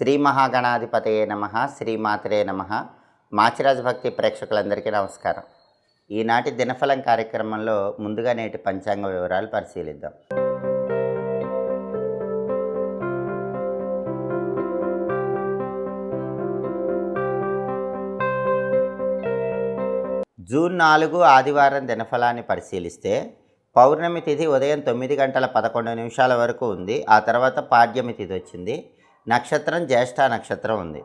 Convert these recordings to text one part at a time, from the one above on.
శ్రీ మహాగణాధిపతయే నమ శ్రీమాతరే నమ. మాచిరాజ్ భక్తి ప్రేక్షకులందరికీ నమస్కారం. ఈనాటి దినఫలం కార్యక్రమంలో ముందుగా నేటి పంచాంగ వివరాలు పరిశీలిద్దాం. జూన్ నాలుగు ఆదివారం దినఫలాన్ని పరిశీలిస్తే పౌర్ణమి తిథి ఉదయం తొమ్మిది గంటల పదకొండు నిమిషాల వరకు ఉంది. ఆ తర్వాత పాడ్యమి తిథి వచ్చింది. నక్షత్రం జ్యేష్ఠ నక్షత్రం ఉంది.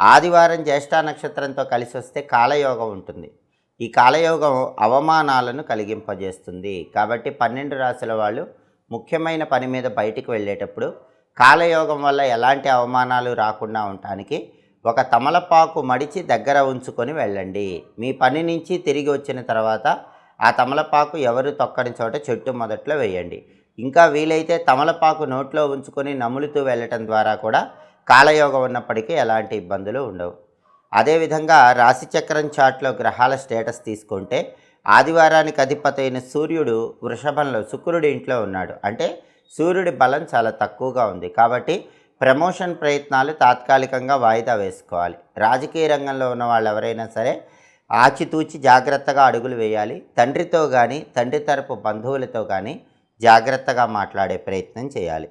ఆదివారం జ్యేష్ఠ నక్షత్రంతో కలిసి వస్తే కాలయోగం ఉంటుంది. ఈ కాలయోగం అవమానాలను కలిగింపజేస్తుంది. కాబట్టి పన్నెండు రాశుల వాళ్ళు ముఖ్యమైన పని మీద బయటికి వెళ్ళేటప్పుడు కాలయోగం వల్ల ఎలాంటి అవమానాలు రాకుండా ఉండటానికి ఒక తమలపాకు మడిచి దగ్గర ఉంచుకొని వెళ్ళండి. మీ పని నుంచి తిరిగి వచ్చిన తర్వాత ఆ తమలపాకు ఎవరు తొక్కని చోట చెట్టు మొదట్లో వేయండి. ఇంకా వీలైతే తమలపాకు నోట్లో ఉంచుకొని నములుతూ వెళ్ళటం ద్వారా కూడా కాలయోగం ఉన్నప్పటికీ ఎలాంటి ఇబ్బందులు ఉండవు. అదేవిధంగా రాశిచక్రం చాట్లో గ్రహాల స్టేటస్ తీసుకుంటే ఆదివారానికి అధిపతి అయిన సూర్యుడు వృషభంలో శుక్రుడి ఇంట్లో ఉన్నాడు. అంటే సూర్యుడి బలం చాలా తక్కువగా ఉంది. కాబట్టి ప్రమోషన్ ప్రయత్నాలు తాత్కాలికంగా వాయిదా వేసుకోవాలి. రాజకీయ రంగంలో ఉన్న వాళ్ళు ఎవరైనా సరే ఆచితూచి జాగ్రత్తగా అడుగులు వేయాలి. తండ్రితో కానీ తండ్రి తరపు బంధువులతో కానీ జాగ్రత్తగా మాట్లాడే ప్రయత్నం చేయాలి.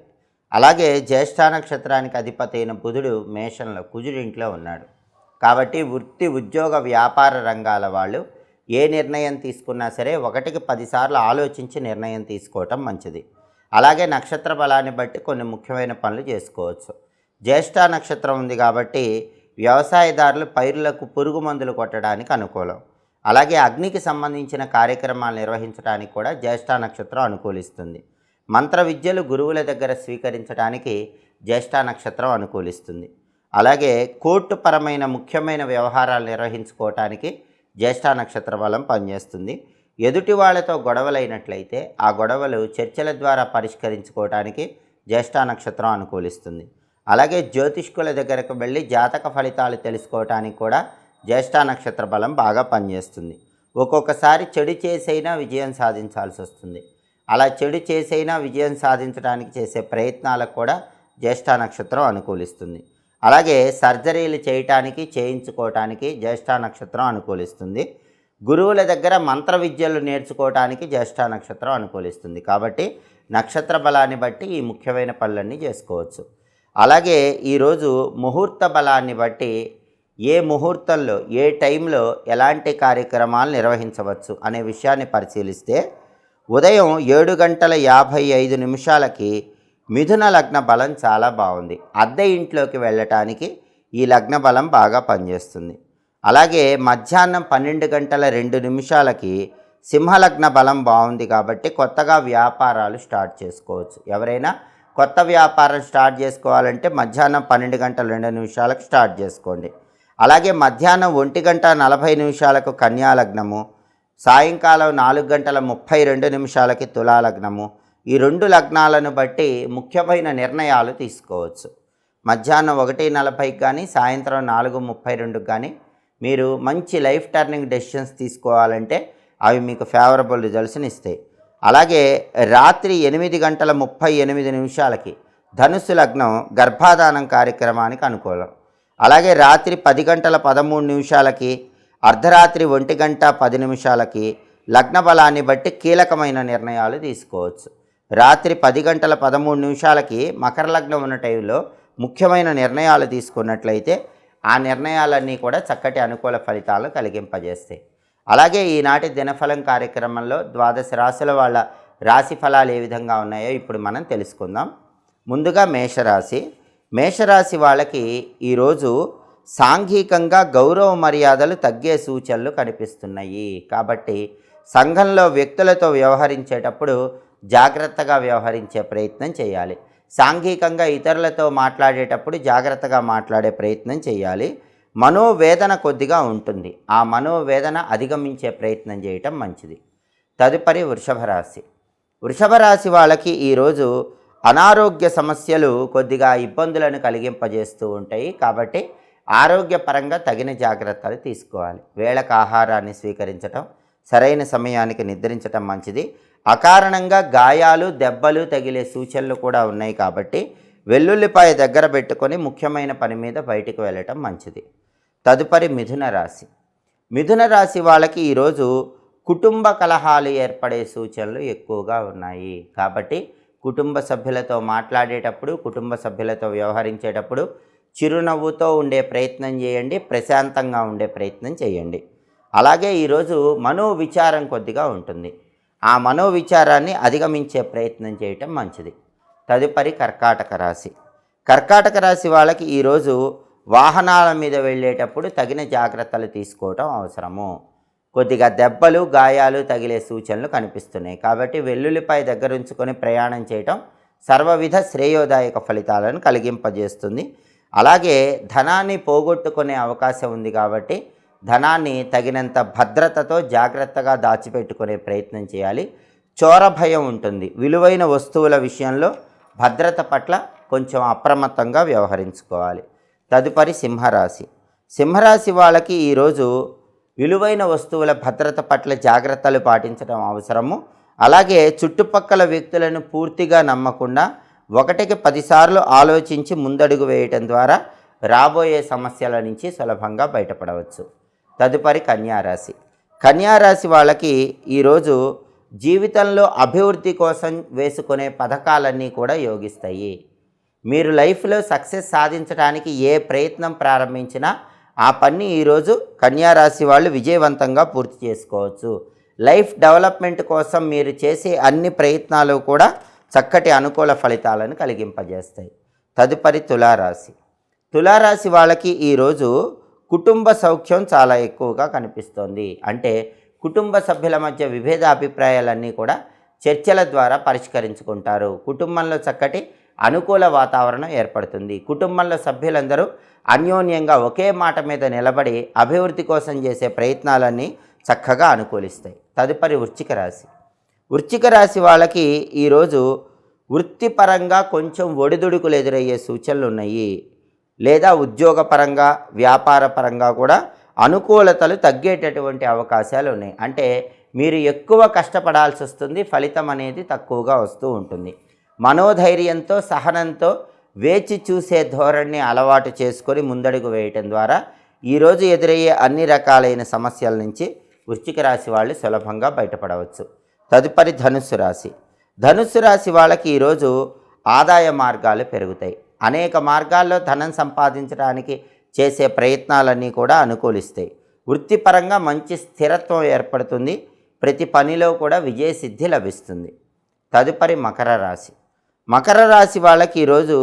అలాగే జ్యేష్ఠ నక్షత్రానికి అధిపతి అయిన బుధుడు మేషంలో కుజుడి ఇంట్లో ఉన్నాడు. కాబట్టి వృత్తి ఉద్యోగ వ్యాపార రంగాల వాళ్ళు ఏ నిర్ణయం తీసుకున్నా సరే ఒకటికి పదిసార్లు ఆలోచించి నిర్ణయం తీసుకోవటం మంచిది. అలాగే నక్షత్ర బలాన్ని బట్టి కొన్ని ముఖ్యమైన పనులు చేసుకోవచ్చు. జ్యేష్ఠ నక్షత్రం ఉంది కాబట్టి వ్యవసాయదారులు పైరులకు పురుగు మందులు కొట్టడానికి అనుకూలం. అలాగే అగ్నికి సంబంధించిన కార్యక్రమాలు నిర్వహించడానికి కూడా జ్యేష్ఠ నక్షత్రం అనుకూలిస్తుంది. మంత్ర విద్యలు గురువుల దగ్గర స్వీకరించడానికి జ్యేష్ఠ నక్షత్రం అనుకూలిస్తుంది. అలాగే కోర్టు పరమైన ముఖ్యమైన వ్యవహారాలు నిర్వహించుకోవటానికి జ్యేష్ఠ నక్షత్ర బలం పనిచేస్తుంది. ఎదుటి వాళ్ళతో గొడవలైనట్లయితే ఆ గొడవలు చర్చల ద్వారా పరిష్కరించుకోవటానికి జ్యేష్ఠ నక్షత్రం అనుకూలిస్తుంది. అలాగే జ్యోతిష్కుల దగ్గరకు వెళ్ళి జాతక ఫలితాలు తెలుసుకోవటానికి కూడా జ్యేష్ఠ నక్షత్ర బలం బాగా పనిచేస్తుంది. ఒక్కొక్కసారి చెడు చేసైనా విజయం సాధించాల్సి వస్తుంది అలా చెడు చేసైనా విజయం సాధించడానికి చేసే ప్రయత్నాలకు కూడా జ్యేష్ఠ నక్షత్రం అనుకూలిస్తుంది. అలాగే సర్జరీలు చేయటానికి చేయించుకోవటానికి జ్యేష్ఠ నక్షత్రం అనుకూలిస్తుంది. గురువుల దగ్గర మంత్ర విద్యలు నేర్చుకోవటానికి జ్యేష్ఠ నక్షత్రం అనుకూలిస్తుంది. కాబట్టి నక్షత్ర బలాన్ని బట్టి ఈ ముఖ్యమైన పనులన్నీ చేసుకోవచ్చు. అలాగే ఈరోజు ముహూర్త బలాన్ని బట్టి ఏ ముహూర్తంలో ఏ టైంలో ఎలాంటి కార్యక్రమాలు నిర్వహించవచ్చు అనే విషయాన్ని పరిశీలిస్తే ఉదయం ఏడు గంటల యాభై ఐదు నిమిషాలకి మిథున లగ్న బలం చాలా బాగుంది. అద్దె ఇంట్లోకి వెళ్ళటానికి ఈ లగ్న బలం బాగా పనిచేస్తుంది. అలాగే మధ్యాహ్నం పన్నెండు గంటల రెండు నిమిషాలకి సింహలగ్న బలం బాగుంది కాబట్టి కొత్తగా వ్యాపారాలు స్టార్ట్ చేసుకోవచ్చు. ఎవరైనా కొత్త వ్యాపారం స్టార్ట్ చేసుకోవాలంటే మధ్యాహ్నం పన్నెండు గంటల రెండు నిమిషాలకు స్టార్ట్ చేసుకోండి. అలాగే మధ్యాహ్నం ఒంటి గంట నలభై నిమిషాలకు కన్యాలగ్నము సాయంకాలం నాలుగు గంటల ముప్పై రెండు నిమిషాలకి తులాలగ్నము. ఈ రెండు లగ్నాలను బట్టి ముఖ్యమైన నిర్ణయాలు తీసుకోవచ్చు. మధ్యాహ్నం ఒకటి నలభైకి కానీ సాయంత్రం నాలుగు ముప్పై రెండుకి కానీ మీరు మంచి లైఫ్ టర్నింగ్ డెసిషన్స్ తీసుకోవాలంటే అవి మీకు ఫేవరబుల్ రిజల్ట్స్ని ఇస్తాయి. అలాగే రాత్రి ఎనిమిది గంటల ముప్పై ఎనిమిది నిమిషాలకి ధనుసు లగ్నం గర్భాధానం కార్యక్రమానికి అనుకూలం. అలాగే రాత్రి పది గంటల పదమూడు నిమిషాలకి అర్ధరాత్రి ఒంటి గంట పది నిమిషాలకి లగ్న బలాన్ని బట్టి కీలకమైన నిర్ణయాలు తీసుకోవచ్చు. రాత్రి పది గంటల పదమూడు నిమిషాలకి మకర లగ్నం ఉన్న టైంలో ముఖ్యమైన నిర్ణయాలు తీసుకున్నట్లయితే ఆ నిర్ణయాలన్నీ కూడా చక్కటి అనుకూల ఫలితాలను కలిగింపజేస్తాయి. అలాగే ఈనాటి దినఫలం కార్యక్రమంలో ద్వాదశ రాశుల వాళ్ళ రాశి ఫలాలు ఏ విధంగా ఉన్నాయో ఇప్పుడు మనం తెలుసుకుందాం. ముందుగా మేషరాశి. మేషరాశి వాళ్ళకి ఈరోజు సాంఘికంగా గౌరవ మర్యాదలు తగ్గే సూచనలు కనిపిస్తున్నాయి. కాబట్టి సంఘంలో వ్యక్తులతో వ్యవహరించేటప్పుడు జాగ్రత్తగా వ్యవహరించే ప్రయత్నం చేయాలి. సాంఘికంగా ఇతరులతో మాట్లాడేటప్పుడు జాగ్రత్తగా మాట్లాడే ప్రయత్నం చేయాలి. మనోవేదన కొద్దిగా ఉంటుంది. ఆ మనోవేదన అధిగమించే ప్రయత్నం చేయటం మంచిది. తదుపరి వృషభ రాశి. వృషభ రాశి వాళ్ళకి ఈరోజు అనారోగ్య సమస్యలు కొద్దిగా ఇబ్బందులను కలిగింపజేస్తూ ఉంటాయి. కాబట్టి ఆరోగ్యపరంగా తగిన జాగ్రత్తలు తీసుకోవాలి. వేళకు ఆహారాన్ని స్వీకరించటం సరైన సమయానికి నిద్రించటం మంచిది. అకారణంగా గాయాలు దెబ్బలు తగిలే సూచనలు కూడా ఉన్నాయి కాబట్టి వెల్లుల్లిపాయ దగ్గర పెట్టుకొని ముఖ్యమైన పని మీద బయటికి వెళ్ళటం మంచిది. తదుపరి మిథున రాశి. మిథున రాశి వాళ్ళకి ఈరోజు కుటుంబ కలహాలు ఏర్పడే సూచనలు ఎక్కువగా ఉన్నాయి. కాబట్టి కుటుంబ సభ్యులతో మాట్లాడేటప్పుడు కుటుంబ సభ్యులతో వ్యవహరించేటప్పుడు చిరునవ్వుతో ఉండే ప్రయత్నం చేయండి ప్రశాంతంగా ఉండే ప్రయత్నం చేయండి. అలాగే ఈరోజు మనోవిచారం కొద్దిగా ఉంటుంది. ఆ మనోవిచారాన్ని అధిగమించే ప్రయత్నం చేయటం మంచిది. తదుపరి కర్కాటక రాశి. కర్కాటక రాశి వాళ్ళకి ఈరోజు వాహనాల మీద వెళ్ళేటప్పుడు తగిన జాగ్రత్తలు తీసుకోవటం అవసరము. కొద్దిగా దెబ్బలు గాయాలు తగిలే సూచనలు కనిపిస్తున్నాయి. కాబట్టి వెల్లుల్లిపై దగ్గర ఉంచుకొని ప్రయాణం చేయటం సర్వవిధ శ్రేయోదాయక ఫలితాలను కలిగింపజేస్తుంది. అలాగే ధనాన్ని పోగొట్టుకునే అవకాశం ఉంది కాబట్టి ధనాన్ని తగినంత భద్రతతో జాగ్రత్తగా దాచిపెట్టుకునే ప్రయత్నం చేయాలి. చోర భయం ఉంటుంది. విలువైన వస్తువుల విషయంలో భద్రత పట్ల కొంచెం అప్రమత్తంగా వ్యవహరించుకోవాలి. తదుపరి సింహరాశి. సింహరాశి వాళ్ళకి ఈరోజు విలువైన వస్తువుల భద్రత పట్ల జాగ్రత్తలు పాటించడం అవసరము. అలాగే చుట్టుపక్కల వ్యక్తులను పూర్తిగా నమ్మకుండా ఒకటికి పదిసార్లు ఆలోచించి ముందడుగు వేయటం ద్వారా రాబోయే సమస్యల నుంచి సులభంగా బయటపడవచ్చు. తదుపరి కన్యారాశి. కన్యారాశి వాళ్ళకి ఈరోజు జీవితంలో అభివృద్ధి కోసం వేసుకునే పథకాలన్నీ కూడా యోగిస్తాయి. మీరు లైఫ్లో సక్సెస్ సాధించడానికి ఏ ప్రయత్నం ప్రారంభించినా ఆ పని ఈరోజు కన్యారాశి వాళ్ళు విజయవంతంగా పూర్తి చేసుకోవచ్చు. లైఫ్ డెవలప్మెంట్ కోసం మీరు చేసే అన్ని ప్రయత్నాలు కూడా చక్కటి అనుకూల ఫలితాలను కలిగింపజేస్తాయి. తదుపరి తులారాశి. తులారాశి వాళ్ళకి ఈరోజు కుటుంబ సౌఖ్యం చాలా ఎక్కువగా కనిపిస్తోంది. అంటే కుటుంబ సభ్యుల మధ్య విభేద అభిప్రాయాలన్నీ కూడా చర్చల ద్వారా పరిష్కరించుకుంటారు. కుటుంబంలో చక్కటి అనుకూల వాతావరణం ఏర్పడుతుంది. కుటుంబంలో సభ్యులందరూ అన్యోన్యంగా ఒకే మాట మీద నిలబడి అభివృద్ధి కోసం చేసే ప్రయత్నాలన్నీ చక్కగా అనుకూలిస్తాయి. తదుపరి వృశ్చిక రాశి. వృశ్చిక రాశి వాళ్ళకి ఈరోజు వృత్తిపరంగా కొంచెం ఒడిదుడుకులు ఎదురయ్యే సూచనలు ఉన్నాయి. లేదా ఉద్యోగపరంగా వ్యాపార పరంగా కూడా అనుకూలతలు తగ్గేటటువంటి అవకాశాలు ఉన్నాయి. అంటే మీరు ఎక్కువ కష్టపడాల్సి వస్తుంది ఫలితం అనేది తక్కువగా వస్తూ ఉంటుంది. మనోధైర్యంతో సహనంతో వేచి చూసే ధోరణిని అలవాటు చేసుకొని ముందడుగు వేయటం ద్వారా ఈరోజు ఎదురయ్యే అన్ని రకాలైన సమస్యల నుంచి వృశ్చిక రాశి వాళ్ళు సులభంగా బయటపడవచ్చు. తదుపరి ధనుస్సు రాశి. ధనుస్సు రాశి వాళ్ళకి ఈరోజు ఆదాయ మార్గాలు పెరుగుతాయి. అనేక మార్గాల్లో ధనం సంపాదించడానికి చేసే ప్రయత్నాలన్నీ కూడా అనుకూలిస్తాయి. వృత్తిపరంగా మంచి స్థిరత్వం ఏర్పడుతుంది. ప్రతి పనిలో కూడా విజయసిద్ధి లభిస్తుంది. తదుపరి మకర రాశి. మకర రాశి వాళ్ళకి ఈరోజు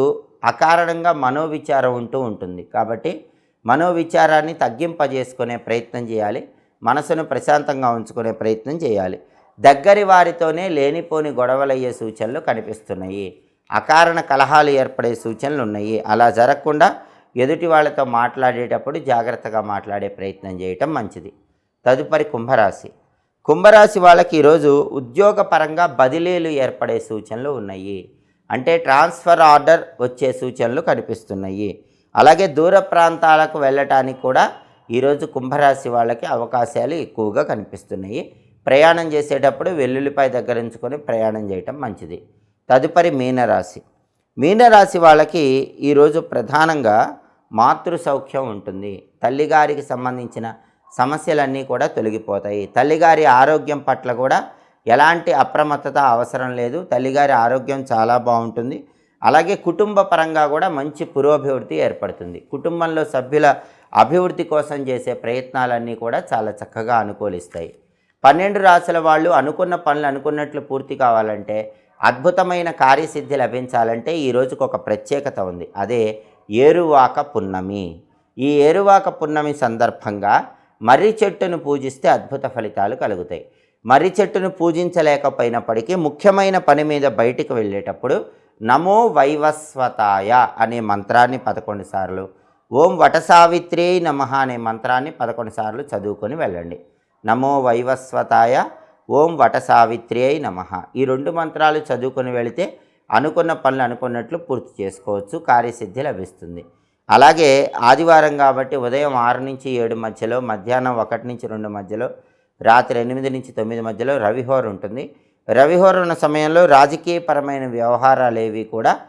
అకారణంగా మనోవిచారం ఉంటూ ఉంటుంది. కాబట్టి మనోవిచారాన్ని తగ్గింపజేసుకునే ప్రయత్నం చేయాలి. మనసును ప్రశాంతంగా ఉంచుకునే ప్రయత్నం చేయాలి. దగ్గరి వారితోనే లేనిపోని గొడవలయ్యే సూచనలు కనిపిస్తున్నాయి. అకారణ కలహాలు ఏర్పడే సూచనలు ఉన్నాయి. అలా జరగకుండా ఎదుటి వాళ్ళతో మాట్లాడేటప్పుడు జాగ్రత్తగా మాట్లాడే ప్రయత్నం చేయటం మంచిది. తదుపరి కుంభరాశి. కుంభరాశి వాళ్ళకి ఈరోజు ఉద్యోగపరంగా బదిలీలు ఏర్పడే సూచనలు ఉన్నాయి. అంటే ట్రాన్స్ఫర్ ఆర్డర్ వచ్చే సూచనలు కనిపిస్తున్నాయి. అలాగే దూర ప్రాంతాలకు వెళ్ళటానికి కూడా ఈరోజు కుంభరాశి వాళ్ళకి అవకాశాలు ఎక్కువగా కనిపిస్తున్నాయి. ప్రయాణం చేసేటప్పుడు వెల్లుల్లిపై దగ్గర ఉంచుకొని ప్రయాణం చేయటం మంచిది. తదుపరి మీనరాశి. మీనరాశి వాళ్ళకి ఈరోజు ప్రధానంగా మాతృ సౌఖ్యం ఉంటుంది. తల్లిగారికి సంబంధించిన సమస్యలన్నీ కూడా తొలగిపోతాయి. తల్లిగారి ఆరోగ్యం పట్ల కూడా ఎలాంటి అప్రమత్తత అవసరం లేదు. తల్లిగారి ఆరోగ్యం చాలా బాగుంటుంది. అలాగే కుటుంబ పరంగా కూడా మంచి పురోభివృద్ధి ఏర్పడుతుంది. కుటుంబంలో సభ్యుల అభివృద్ధి కోసం చేసే ప్రయత్నాలన్నీ కూడా చాలా చక్కగా అనుకూలిస్తాయి. పన్నెండు రాసుల వాళ్ళు అనుకున్న పనులు అనుకున్నట్లు పూర్తి కావాలంటే అద్భుతమైన కార్యసిద్ధి లభించాలంటే ఈ రోజుకు ఒక ప్రత్యేకత ఉంది. అదే ఏరువాక పున్నమి. ఈ ఏరువాక పున్నమి సందర్భంగా మర్రి చెట్టును పూజిస్తే అద్భుత ఫలితాలు కలుగుతాయి. మర్రి చెట్టును పూజించలేకపోయినప్పటికీ ముఖ్యమైన పని మీద బయటికి వెళ్ళేటప్పుడు నమో వైవస్వతాయ అనే మంత్రాన్ని పదకొండు సార్లు ఓం వటసావిత్రే నమ అనే మంత్రాన్ని పదకొండు సార్లు చదువుకొని వెళ్ళండి. నమో వైవస్వతాయ ఓం వటసావిత్రి అయి నమ. ఈ రెండు మంత్రాలు చదువుకొని వెళితే అనుకున్న పనులు అనుకున్నట్లు పూర్తి చేసుకోవచ్చు కార్యసిద్ధి లభిస్తుంది. అలాగే ఆదివారం కాబట్టి ఉదయం ఆరు నుంచి ఏడు మధ్యలో మధ్యాహ్నం ఒకటి నుంచి రెండు మధ్యలో రాత్రి ఎనిమిది నుంచి తొమ్మిది మధ్యలో రవిహోర్ ఉంటుంది. రవిహోర్ ఉన్న సమయంలో రాజకీయపరమైన వ్యవహారాలు ఏవి కూడా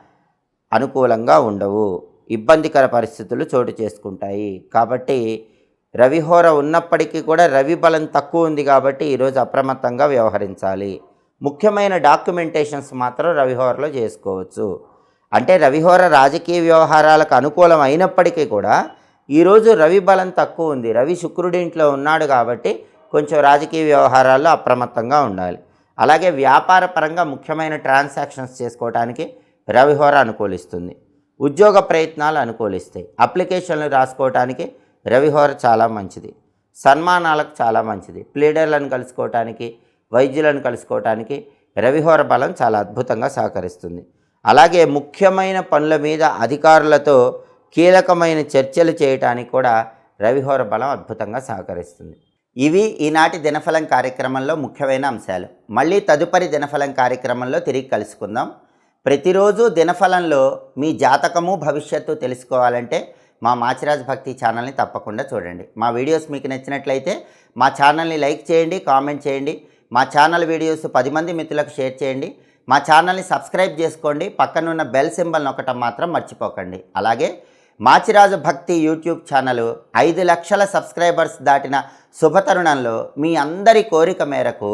అనుకూలంగా ఉండవు. ఇబ్బందికర పరిస్థితులు చోటు చేసుకుంటాయి. కాబట్టి రవిహోర ఉన్నప్పటికీ కూడా రవి బలం తక్కువ ఉంది కాబట్టి ఈరోజు అప్రమత్తంగా వ్యవహరించాలి. ముఖ్యమైన డాక్యుమెంటేషన్స్ మాత్రం రవిహోరలో చేసుకోవచ్చు. అంటే రవిహోర రాజకీయ వ్యవహారాలకు అనుకూలం అయినప్పటికీ కూడా ఈరోజు రవి బలం తక్కువ ఉంది. రవి శుక్రుడి ఇంట్లో ఉన్నాడు కాబట్టి కొంచెం రాజకీయ వ్యవహారాల్లో అప్రమత్తంగా ఉండాలి. అలాగే వ్యాపార పరంగా ముఖ్యమైన ట్రాన్సాక్షన్స్ చేసుకోవడానికి రవిహోర అనుకూలిస్తుంది. ఉద్యోగ ప్రయత్నాలు అనుకూలిస్తాయి. అప్లికేషన్లు రాసుకోవడానికి రవిహోర చాలా మంచిది. సన్మానాలకు చాలా మంచిది. ప్లీడర్లను కలుసుకోవటానికి వైద్యులను కలుసుకోవటానికి రవిహోర బలం చాలా అద్భుతంగా సహకరిస్తుంది. అలాగే ముఖ్యమైన పనుల మీద అధికారులతో కీలకమైన చర్చలు చేయటానికి కూడా రవిహోర బలం అద్భుతంగా సహకరిస్తుంది. ఇవి ఈనాటి దినఫలం కార్యక్రమంలో ముఖ్యమైన అంశాలు. మళ్ళీ తదుపరి దినఫలం కార్యక్రమంలో తిరిగి కలుసుకుందాం. ప్రతిరోజు దినఫలంలో మీ జాతకము భవిష్యత్తు తెలుసుకోవాలంటే మా మాచిరాజ్ భక్తి ఛానల్ని తప్పకుండా చూడండి. మా వీడియోస్ మీకు నచ్చినట్లయితే మా ఛానల్ని లైక్ చేయండి కామెంట్ చేయండి. మా ఛానల్ వీడియోస్ పది మంది మిత్రులకు షేర్ చేయండి. మా ఛానల్ని సబ్స్క్రైబ్ చేసుకోండి. పక్కనున్న బెల్ సింబల్ నొక్కటం మాత్రం మర్చిపోకండి. అలాగే మాచిరాజు భక్తి యూట్యూబ్ ఛానల్ ఐదు లక్షల సబ్స్క్రైబర్స్ దాటిన శుభతరుణంలో మీ అందరి కోరిక మేరకు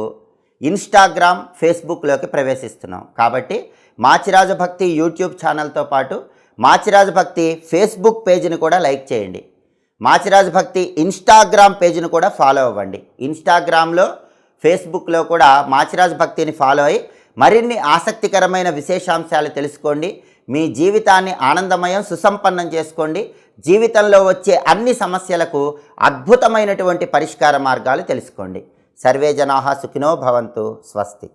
ఇన్స్టాగ్రామ్ ఫేస్బుక్లోకి ప్రవేశిస్తున్నాం. కాబట్టి మాచిరాజు భక్తి యూట్యూబ్ ఛానల్తో పాటు మాచిరాజు భక్తి ఫేస్బుక్ పేజీని కూడా లైక్ చేయండి. మాచిరాజు భక్తి ఇన్స్టాగ్రామ్ పేజీని కూడా ఫాలో అవ్వండి. ఇన్స్టాగ్రామ్లో ఫేస్బుక్లో కూడా మాచిరాజు భక్తిని ఫాలో అయ్యి మరిన్ని ఆసక్తికరమైన విశేషాంశాలు తెలుసుకోండి. మీ జీవితాన్ని ఆనందమయం సుసంపన్నం చేసుకోండి. జీవితంలో వచ్చే అన్ని సమస్యలకు అద్భుతమైనటువంటి పరిష్కార మార్గాలు తెలుసుకోండి. సర్వే జనాహ సుఖినో భవంతు. స్వస్తి.